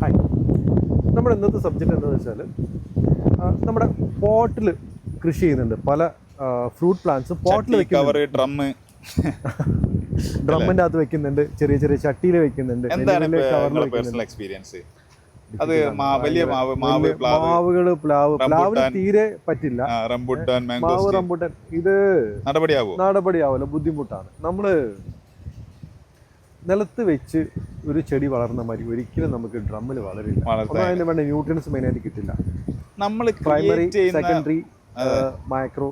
Hi നമ്മുടെ ഇന്നത്തെ subject എന്താണെന്ന് വെച്ചാൽ നമ്മുടെ പോട്ടിൽ കൃഷി ചെയ്യുന്നുണ്ട്. പല ഫ്രൂട്ട് പ്ലാന്റ്സ് പോട്ടിൽ കവർ ഡ്രം ഡ്രമ്മിന്റെ അകത്ത് വെക്കുന്നുണ്ട്. ചെറിയ ചെറിയ ചട്ടിയിൽ വെക്കുന്നുണ്ട്. എന്താണ് പേഴ്സണൽ എക്സ്പീരിയൻസ് അത് വലിയ മാവ് മാവ് മാവുകൾ പ്ലാവ്. പ്ലാവ്. പ്ലാവിന് തീരെ പറ്റില്ല. റംബുട്ടാൻ മാവ് റംബുട്ടാൻ. ഇത് നടപടിയാവോ? നടപടിയാവില്ല ബുദ്ധിമുട്ടാണ്. നമ്മൾ നിലത്ത് വെച്ച് ഒരു ചെടി വളർന്ന മാതിരി ഒരിക്കലും നമുക്ക് ഡ്രമ്മിൽ വളരില്ല. അതിന് വേണ്ട ന്യൂട്രിയൻസ് മെയിനായിട്ട് കിട്ടില്ല. നമ്മൾ പ്രൈമറി സെക്കൻഡറി മൈക്രോ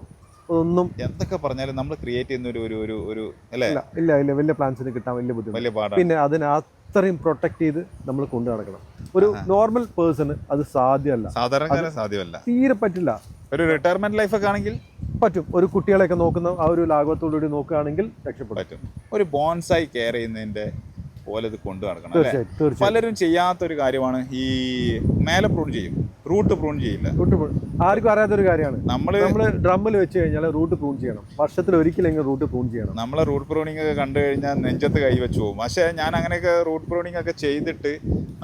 ഒന്നും എന്തൊക്കെ പറഞ്ഞാലും നമ്മൾ ക്രിയേറ്റ് ചെയ്യുന്ന ഒരു ഒരു ഒരു ഇല്ല ഇല്ല ഇല്ല വലിയ പ്ലാന്റ്സിന് കിട്ടാൻ വലിയ ബുദ്ധിമുട്ട്. പിന്നെ അതിനെ അത്രയും പ്രൊട്ടക്ട് ചെയ്ത് നമ്മൾ കൊണ്ടു നടക്കണം. ഒരു നോർമൽ പേഴ്സണ് അത് സാധ്യമല്ല. സാധാരണക്കാരൻ സാധ്യമല്ല. തീരെ പറ്റില്ല. ഒരു റിട്ടയർമെന്റ് ലൈഫ് ഒക്കെ ആണെങ്കിൽ പറ്റും. ഒരു കുട്ടികളെയൊക്കെ നോക്കുന്ന ആ ഒരു ലാഘവത്തോടുകൂടി നോക്കുകയാണെങ്കിൽ രക്ഷപ്പെടും. ഒരു ബോൺസായി കെയർ ചെയ്യുന്നതിന്റെ പോലെ ഇത് കൊണ്ടു നടക്കണം പലരും ചെയ്യാത്തൊരു കാര്യമാണ് ഈ മേലെ പ്രൂൺ ചെയ്യും. റൂട്ട് പ്രൂൺ ചെയ്യില്ല. റൂട്ട് പ്രൂൺ ആർക്കും അറിയാത്തൊരു കാര്യമാണ്. നമ്മൾ നമ്മൾ ഡ്രമ്മിൽ വെച്ച് കഴിഞ്ഞാൽ റൂട്ട് പ്രൂൺ ചെയ്യണം. വർഷത്തിൽ ഒരിക്കലെങ്കിലും റൂട്ട് പ്രൂൺ ചെയ്യണം. നമ്മൾ റൂട്ട് പ്രൂണിംഗ് ഒക്കെ കണ്ടു കഴിഞ്ഞാൽ നെഞ്ചത്ത് കൈ വെച്ച് പോകും. പക്ഷേ ഞാൻ അങ്ങനെയൊക്കെ റൂട്ട് പ്രൂണിംഗ് ഒക്കെ ചെയ്തിട്ട്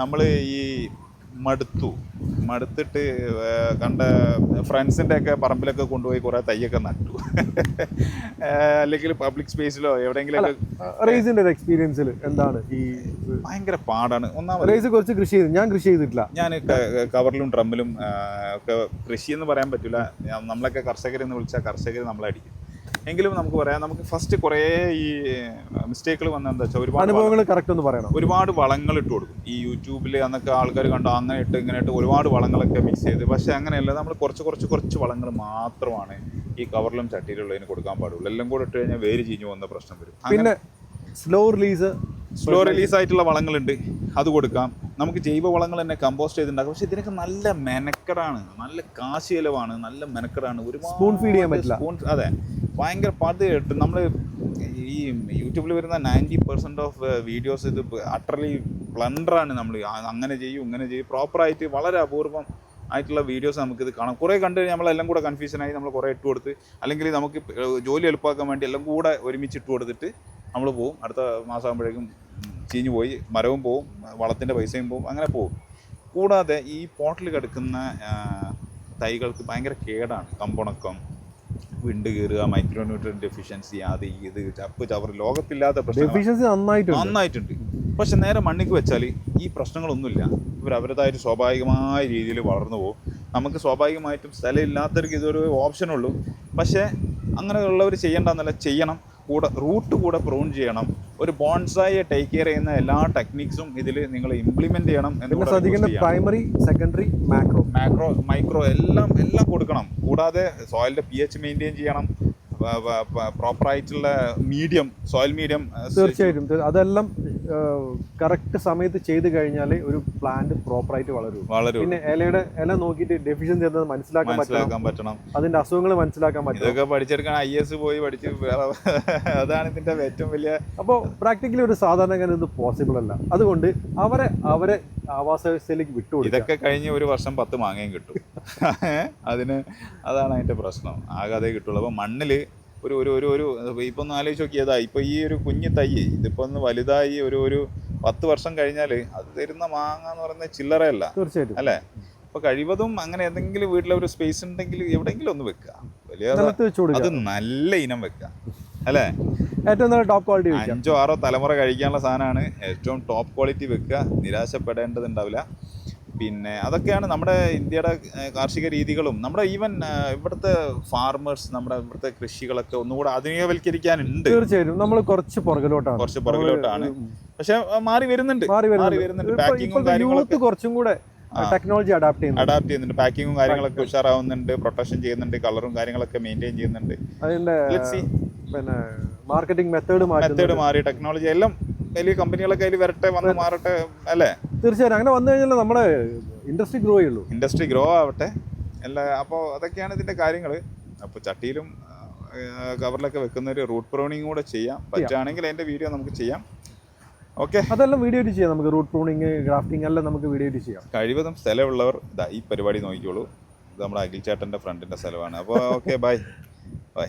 നമ്മൾ ഈ മടുത്തു. മടുത്തിട്ട് കണ്ട ഫ്രണ്ട്സിന്റെ ഒക്കെ പറമ്പിലൊക്കെ കൊണ്ടുപോയി കുറേ തൈയൊക്കെ നട്ടു. അല്ലെങ്കിൽ പബ്ലിക് സ്പേസിലോ എവിടെയെങ്കിലും ഒരു എക്സ്പീരിയൻസിൽ എന്താണ് ഈ ഭയങ്കര പാടാണ്. ഒന്നാമത് റേസ് കുറച്ച് കൃഷി ചെയ്തു. ഞാൻ കൃഷി ചെയ്തിട്ടില്ല. ഞാൻ കവറിലും ഡ്രമ്മിലും ഒക്കെ കൃഷി എന്ന് പറയാൻ പറ്റില്ല നമ്മളൊക്കെ കർഷകരെന്ന് വിളിച്ചാൽ കർഷകർ നമ്മളെ അടിക്കും. എങ്കിലും നമുക്ക് പറയാം നമുക്ക് ഫസ്റ്റ് കുറേ ഈ മിസ്റ്റേക്കുകൾ വന്ന എന്താ വെച്ചാൽ ഒരുപാട് അനുഭവങ്ങൾ കറക്റ്റ് ഒന്ന് പറയണം. ഒരുപാട് വളങ്ങൾ ഇട്ട് കൊടുക്കും. ഈ യൂട്യൂബിൽ അന്നൊക്കെ ആൾക്കാർ കണ്ടോ അങ്ങനെ ഇട്ട് ഇങ്ങനെ ഇട്ട് ഒരുപാട് വളങ്ങളൊക്കെ മിക്സ് ചെയ്ത്. പക്ഷേ അങ്ങനെയല്ല നമ്മൾ കുറച്ച് കുറച്ച് കുറച്ച് വളങ്ങൾ മാത്രമാണ് ഈ കവറിലും ചട്ടിയിലുള്ള ചട്ടിയിലുള്ളതിന് കൊടുക്കാൻ പാടുള്ളൂ. എല്ലാം കൂടെ ഇട്ട് കഴിഞ്ഞാൽ വേര് ചീഞ്ഞു പോകുന്ന പ്രശ്നം വരും. പിന്നെ സ്ലോ റിലീസ് സ്ലോ റിലീസ് ആയിട്ടുള്ള വളങ്ങളുണ്ട് അത് കൊടുക്കാം. നമുക്ക് ജൈവ വളങ്ങൾ തന്നെ കമ്പോസ്റ്റ് ചെയ്തിട്ടുണ്ടാകും പക്ഷെ ഇതിനൊക്കെ നല്ല മെനക്കെടാണ് നല്ല കാശ് ചെലവാണ് നല്ല മെനക്കെടാണ്. ഒരു സ്പൂൺ ഫീഡ് ചെയ്യാൻ പറ്റില്ല. സ്പൂൺ അതെ. ഭയങ്കര പതിയിട്ട് നമ്മൾ ഈ യൂട്യൂബിൽ വരുന്ന നയന്റി പെർസെന്റ് ഓഫ് വീഡിയോസ് ഇത് അട്ടർലി ബ്ലണ്ടറാണ് നമ്മൾ അങ്ങനെ ചെയ്യും ഇങ്ങനെ ചെയ്യും. പ്രോപ്പറായിട്ട് വളരെ അപൂർവം ആയിട്ടുള്ള വീഡിയോസ് നമുക്കിത് കാണാം. കുറേ കണ്ടു കഴിഞ്ഞാൽ നമ്മളെല്ലാം കൂടെ കൺഫ്യൂഷനായി നമ്മൾ കുറേ ഇട്ട് കൊടുത്ത് അല്ലെങ്കിൽ നമുക്ക് ജോലി എളുപ്പമാക്കാൻ വേണ്ടി എല്ലാം കൂടെ ഒരുമിച്ച് ഇട്ട് കൊടുത്തിട്ട് നമ്മൾ പോവും. അടുത്ത മാസം ആകുമ്പോഴേക്കും ചീഞ്ഞു പോയി മരവും പോവും വളത്തിന്റെ പൈസയും പോവും അങ്ങനെ പോവും. കൂടാതെ ഈ പോട്ടിൽ കിടക്കുന്ന തൈകൾക്ക് ഭയങ്കര കേടാണ്. കമ്പുണക്കം വിണ്ട് കീറുക മൈക്രോ ന്യൂട്രിയൻ ഡെഫിഷ്യൻസി അത് ഇത് ചപ്പ് ചവർ ലോകത്തില്ലാത്ത ഡെഫിഷ്യൻസി നന്നായിട്ടുണ്ട്. നന്നായിട്ടുണ്ട്. പക്ഷെ നേരെ മണ്ണിക്ക് വെച്ചാൽ ഈ പ്രശ്നങ്ങളൊന്നുമില്ല. ഇവർ അവരുടേതായിട്ട് സ്വാഭാവികമായ രീതിയിൽ വളർന്നു പോകും. നമുക്ക് സ്വാഭാവികമായിട്ടും സ്ഥലമില്ലാത്തവർക്ക് ഇതൊരു ഓപ്ഷനുള്ളൂ പക്ഷേ അങ്ങനെയുള്ളവർ ചെയ്യേണ്ടെന്നല്ല ചെയ്യണം. കൂടെ റൂട്ട് കൂടെ പ്രൂൺ ചെയ്യണം. ഒരു ബോൺസായി ടേക്ക് കെയർ ചെയ്യുന്ന എല്ലാ ടെക്നിക്സും ഇതിൽ നിങ്ങൾ ഇംപ്ലിമെന്റ് ചെയ്യണം എന്ന് ശ്രദ്ധിക്കേണ്ട primary secondary macro macro micro എല്ലാം എല്ലാം കൊടുക്കണം. കൂടാതെ സോയിലിന്റെ പി എച്ച് മെയിന്റെയിൻ ചെയ്യണം. പ്രോപ്പറായിട്ടുള്ള മീഡിയം സോയിൽ മീഡിയം തീർച്ചയായിട്ടും. തീർ- അതെല്ലാം കറക്റ്റ് സമയത്ത് ചെയ്ത് കഴിഞ്ഞാൽ ഒരു പ്ലാന്റ് പ്രോപ്പറായിട്ട് വളരും. വളരും. പിന്നെ ഇലയുടെ ഇല നോക്കിയിട്ട് ഡെഫിഷ്യൻസി എന്താ മനസ്സിലാക്കാൻ മനസ്സിലാക്കാൻ പറ്റണം. അതിന്റെ അസുഖങ്ങൾ മനസ്സിലാക്കാൻ പറ്റും ഇതൊക്കെ പഠിച്ചെടുക്കാൻ ഐ എസ് പോയി പഠിച്ച് അതാണ് ഇതിന്റെ ഏറ്റവും വലിയ അപ്പോൾ പ്രാക്ടിക്കലി ഒരു സാധാരണക്കാരൻ ഇത് പോസിബിൾ അല്ല. അതുകൊണ്ട് അവരെ അവരെ ആവാസ വ്യവസ്ഥയിലേക്ക് വിട്ടു ഇതൊക്കെ കഴിഞ്ഞ് ഒരു വർഷം പത്ത് മാങ്ങയും കിട്ടും. അതിന് അതാണ് അതിന്റെ പ്രശ്നം. ആകാതെ കിട്ടുള്ളൂ. അപ്പോൾ മണ്ണിൽ ഒരു ഒരു ഒരു ഒരു ഇപ്പം ഒന്ന് ആലോചിച്ച് നോക്കിയതാ ഇപ്പൊ ഈ ഒരു കുഞ്ഞു തൈ ഇതിപ്പോൾ ഒന്ന് വലുതായി ഒരു ഒരു പത്ത് വർഷം കഴിഞ്ഞാൽ അത് തരുന്ന മാങ്ങ എന്ന് പറയുന്നത് ചില്ലറയല്ല. തീർച്ചയായിട്ടും. അല്ലേ? അപ്പോൾ കഴിവതും അങ്ങനെ എന്തെങ്കിലും വീട്ടിലെ ഒരു സ്പേസ് ഉണ്ടെങ്കിൽ എവിടെയെങ്കിലും ഒന്ന് വെക്കുക. വലിയ അത് നല്ല ഇനം വെക്കുക. അല്ലേ? ഏറ്റവും നല്ല ടോപ്പ് ക്വാളിറ്റി അഞ്ചോ ആറോ തലമുറ കഴിക്കാനുള്ള സാധനമാണ് ഏറ്റവും ടോപ്പ് ക്വാളിറ്റി വെക്കുക. നിരാശപ്പെടേണ്ടതുണ്ടാവില്ല. പിന്നെ അതൊക്കെയാണ് നമ്മുടെ ഇന്ത്യയുടെ കാർഷിക രീതികളും. നമ്മുടെ ഈവൻ ഇവിടുത്തെ ഫാർമേഴ്സ് നമ്മുടെ ഇവിടുത്തെ കൃഷികളൊക്കെ ഒന്നുകൂടെ ആധുനികവൽക്കരിക്കാനുണ്ട്. തീർച്ചയായും നമ്മൾ കുറച്ച് പുറകിലോട്ടാണ്. കുറച്ച് പുറകിലോട്ടാണ്. പക്ഷെ മാറി വരുന്നുണ്ട്. മാറി വരുന്നുണ്ട്. വരുന്നുണ്ട്. പാക്കിങ്ങും കാര്യങ്ങളൊക്കെ കുറച്ചും കൂടെ ടെക്നോളജി അഡാപ്റ്റ് ചെയ്യുന്നു അഡാപ്റ്റ് ചെയ്യുന്നുണ്ട്. പാക്കിങ്ങും കാര്യങ്ങളൊക്കെ ഉഷാറാവുന്നുണ്ട്. പ്രൊട്ടക്ഷൻ ചെയ്യുന്നുണ്ട്. കളറും കാര്യങ്ങളൊക്കെ മെയിന്റെയിൻ ചെയ്യുന്നുണ്ട്. അതിന്റെ. പിന്നെ മാർക്കറ്റിംഗ് മെത്തേഡ് മെത്തേഡ് മാറി. ടെക്നോളജി എല്ലാം വലിയ കമ്പനികളൊക്കെ അതിൽ വരട്ടെ വന്ന് മാറട്ടെ അല്ലേ? തീർച്ചയായും അങ്ങനെ വന്നു കഴിഞ്ഞാൽ നമ്മുടെ ഇൻഡസ്ട്രി ഗ്രോ ചെയ്യുള്ളൂ. ഇൻഡസ്ട്രി ഗ്രോ ആവട്ടെ. എല്ലാ അപ്പോൾ അതൊക്കെയാണ് ഇതിന്റെ കാര്യങ്ങൾ അപ്പോൾ ചട്ടിയിലും കവറിലൊക്കെ വെക്കുന്ന ഒരു റൂട്ട് പ്രൂണിങ് കൂടെ ചെയ്യാം. പറ്റുകയാണെങ്കിൽ അതിന്റെ വീഡിയോ നമുക്ക് ചെയ്യാം. ഓക്കെ അതെല്ലാം വീഡിയോ ചെയ്യാം നമുക്ക് റൂട്ട് പ്രൂണിങ് ഗ്രാഫ്റ്റിംഗ് എല്ലാം നമുക്ക് വീഡിയോ ചെയ്യാം. കഴിവതും സ്ഥലമുള്ളവർ ഇതാ ഈ പരിപാടി നോക്കിക്കോളൂ. ഇത് നമ്മുടെ അഖിൽ ചേട്ടന്റെ ഫ്രണ്ടിന്റെ സ്ഥലമാണ്. അപ്പോൾ ഓക്കെ ബൈ ബൈ